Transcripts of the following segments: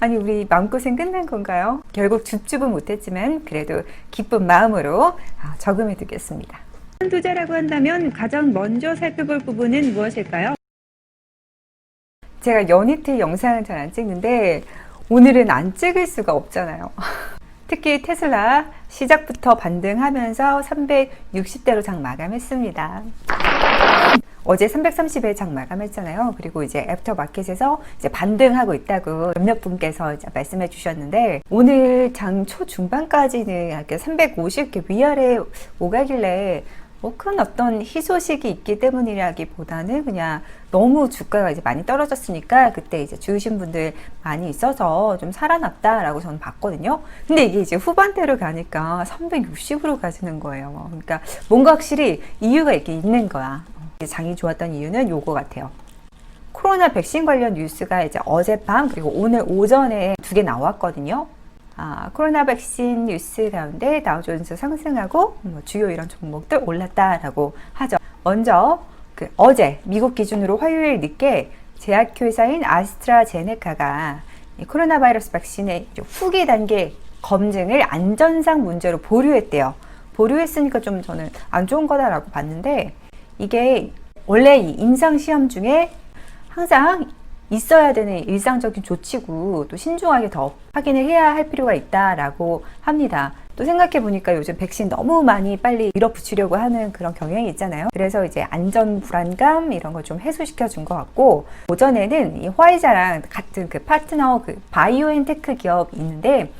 아니 우리 마음고생 끝난 건가요? 결국 줍줍은 못했지만 그래도 기쁜 마음으로 아, 저금해 두겠습니다. 투자라고 한다면 가장 먼저 살펴볼 부분은 무엇일까요? 제가 연이트 영상을 잘 안 찍는데 오늘은 안 찍을 수가 없잖아요. 특히 테슬라 시작부터 반등하면서 360대로 장 마감했습니다. 어제 330에 장 마감했잖아요. 그리고 이제 애프터 마켓에서 이제 반등하고 있다고 몇몇 분께서 말씀해 주셨는데 오늘 장 초중반까지는 이렇게 350 이렇게 위아래 오가길래 뭐큰 어떤 희소식이 있기 때문이라기보다는 그냥 너무 주가가 이제 많이 떨어졌으니까 그때 이제 주우신 분들 많이 있어서 좀 살아났다라고 저는 봤거든요. 근데 이게 이제 후반대로 가니까 360으로 가지는 거예요. 그러니까 뭔가 확실히 이유가 이렇게 있는 거야. 장이 좋았던 이유는 요거 같아요. 코로나 백신 관련 뉴스가 이제 어젯밤 그리고 오늘 오전에 두 개 나왔거든요. 아, 코로나 백신 뉴스 가운데 다우존스 상승하고 뭐 주요 이런 종목들 올랐다라고 하죠. 먼저 그 어제 미국 기준으로 화요일 늦게 제약회 회사인 아스트라제네카가 이 코로나 바이러스 백신의 후기 단계 검증을 안전상 문제로 보류했대요. 보류했으니까 좀 저는 안 좋은 거다라고 봤는데 이게 원래 이 임상 시험 중에 항상 있어야 되는 일상적인 조치고 또 신중하게 더 확인을 해야 할 필요가 있다라고 합니다. 또 생각해 보니까 요즘 백신 너무 많이 빨리 밀어붙이려고 하는 그런 경향이 있잖아요. 그래서 이제 안전 불안감 이런 걸 좀 해소시켜 준 것 같고 오전에는 이 화이자랑 같은 그 파트너 그 바이오엔테크 기업이 있는데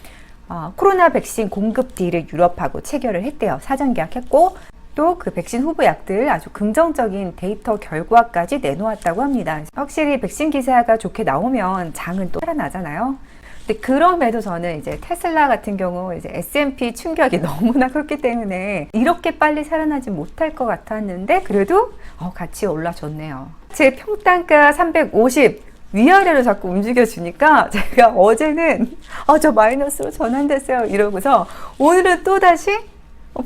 어, 코로나 백신 공급 딜을 유럽하고 체결을 했대요. 사전 계약했고 또 그 백신 후보 약들 아주 긍정적인 데이터 결과까지 내놓았다고 합니다. 확실히 백신 기사가 좋게 나오면 장은 또 살아나잖아요. 근데 그럼에도 저는 이제 테슬라 같은 경우 이제 S&P 충격이 너무나 컸기 때문에 이렇게 빨리 살아나지 못할 것 같았는데 그래도 어, 같이 올라줬네요. 제 평단가 350 위아래로 자꾸 움직여 주니까 제가 어제는 어, 저 마이너스로 전환됐어요 이러고서 오늘은 또 다시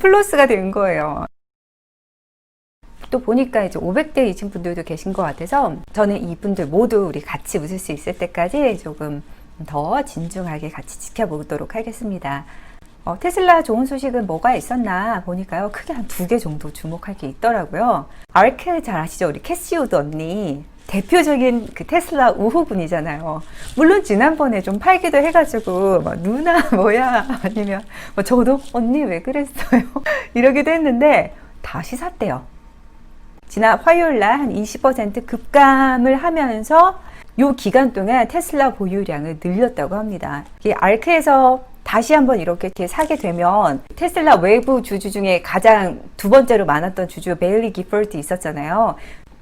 플러스가 된 거예요. 또 보니까 이제 500대 이신 분들도 계신 것 같아서 저는 이분들 모두 우리 같이 웃을 수 있을 때까지 조금 더 진중하게 같이 지켜보도록 하겠습니다. 어, 테슬라 좋은 소식은 뭐가 있었나 보니까요. 크게 한 두 개 정도 주목할 게 있더라고요. 아르케 잘 아시죠? 우리 캐시우드 언니. 대표적인 그 테슬라 우후분이잖아요. 물론 지난번에 좀 팔기도 해가지고 막 누나 뭐야 아니면 뭐 저도 언니 왜 그랬어요 이러기도 했는데 다시 샀대요. 지난 화요일 날 한 20% 급감을 하면서 요 기간 동안 테슬라 보유량을 늘렸다고 합니다. 이 알크에서 다시 한번 이렇게 사게 되면 테슬라 외부 주주 중에 가장 두 번째로 많았던 주주 베일리 기퍼트 있었잖아요.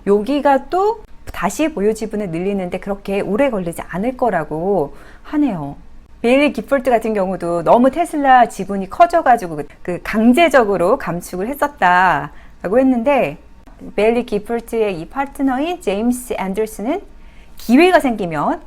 여기가 또 다시 보유 지분을 늘리는데 그렇게 오래 걸리지 않을 거라고 하네요. 베일리 기폴트 같은 경우도 너무 테슬라 지분이 커져가지고 그 강제적으로 감축을 했었다라고 했는데 베일리 기폴트의 이 파트너인 제임스 앤더슨은 기회가 생기면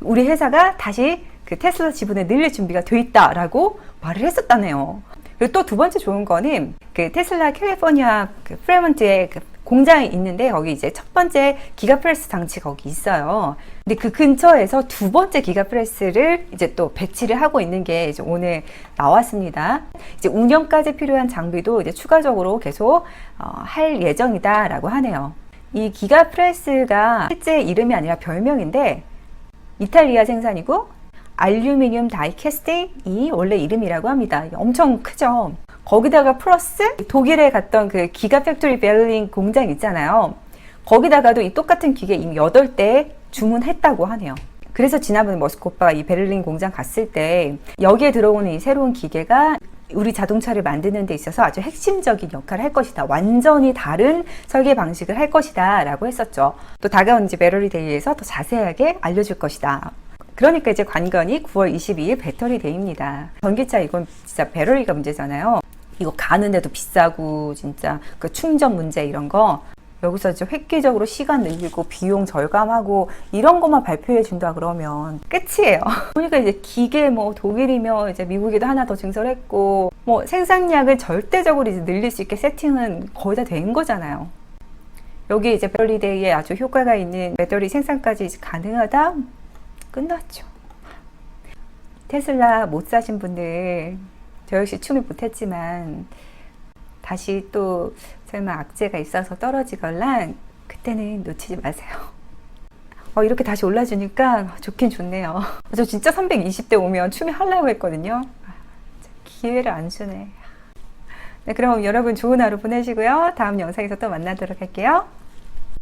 우리 회사가 다시 그 테슬라 지분을 늘릴 준비가 돼 있다라고 말을 했었다네요. 그리고 또 두 번째 좋은 거는 그 테슬라 캘리포니아 그 프레먼트에 그 공장이 있는데 거기 이제 첫 번째 기가프레스 장치 거기 있어요. 근데 그 근처에서 두 번째 기가프레스를 이제 또 배치를 하고 있는 게 이제 오늘 나왔습니다. 이제 운영까지 필요한 장비도 이제 추가적으로 계속 어, 할 예정이다라고 하네요. 이 기가프레스가 실제 이름이 아니라 별명인데 이탈리아 생산이고 알루미늄 다이캐스팅이 원래 이름이라고 합니다. 엄청 크죠. 거기다가 플러스 독일에 갔던 그 기가 팩토리 베를린 공장 있잖아요. 거기다가도 이 똑같은 기계 이미 8대 주문했다고 하네요. 그래서 지난번에 머스크 오빠가 이 베를린 공장 갔을 때 여기에 들어오는 이 새로운 기계가 우리 자동차를 만드는 데 있어서 아주 핵심적인 역할을 할 것이다. 완전히 다른 설계 방식을 할 것이다. 라고 했었죠. 또 이제 배터리 데이에서 더 자세하게 알려줄 것이다. 그러니까 이제 관건이 9월 22일 배터리 데이입니다. 전기차 이건 진짜 배터리가 문제잖아요. 이거 가는데도 비싸고 진짜 그 충전 문제 이런 거 여기서 이제 획기적으로 시간 늘리고 비용 절감하고 이런 것만 발표해 준다 그러면 끝이에요. 보니까 이제 기계 뭐 독일이며 이제 미국에도 하나 더 증설했고 뭐 생산량을 절대적으로 이제 늘릴 수 있게 세팅은 거의 다 된 거잖아요. 여기 이제 배터리 데이에 아주 효과가 있는 배터리 생산까지 가능하다 끝났죠. 테슬라 못 사신 분들, 저 역시 춤을 못했지만, 다시 또 설마 악재가 있어서 떨어지걸란 그때는 놓치지 마세요. 어, 이렇게 다시 올라주니까 좋긴 좋네요. 저 진짜 320대 오면 춤이 하려고 했거든요. 기회를 안 주네. 네, 그럼 여러분 좋은 하루 보내시고요. 다음 영상에서 또 만나도록 할게요.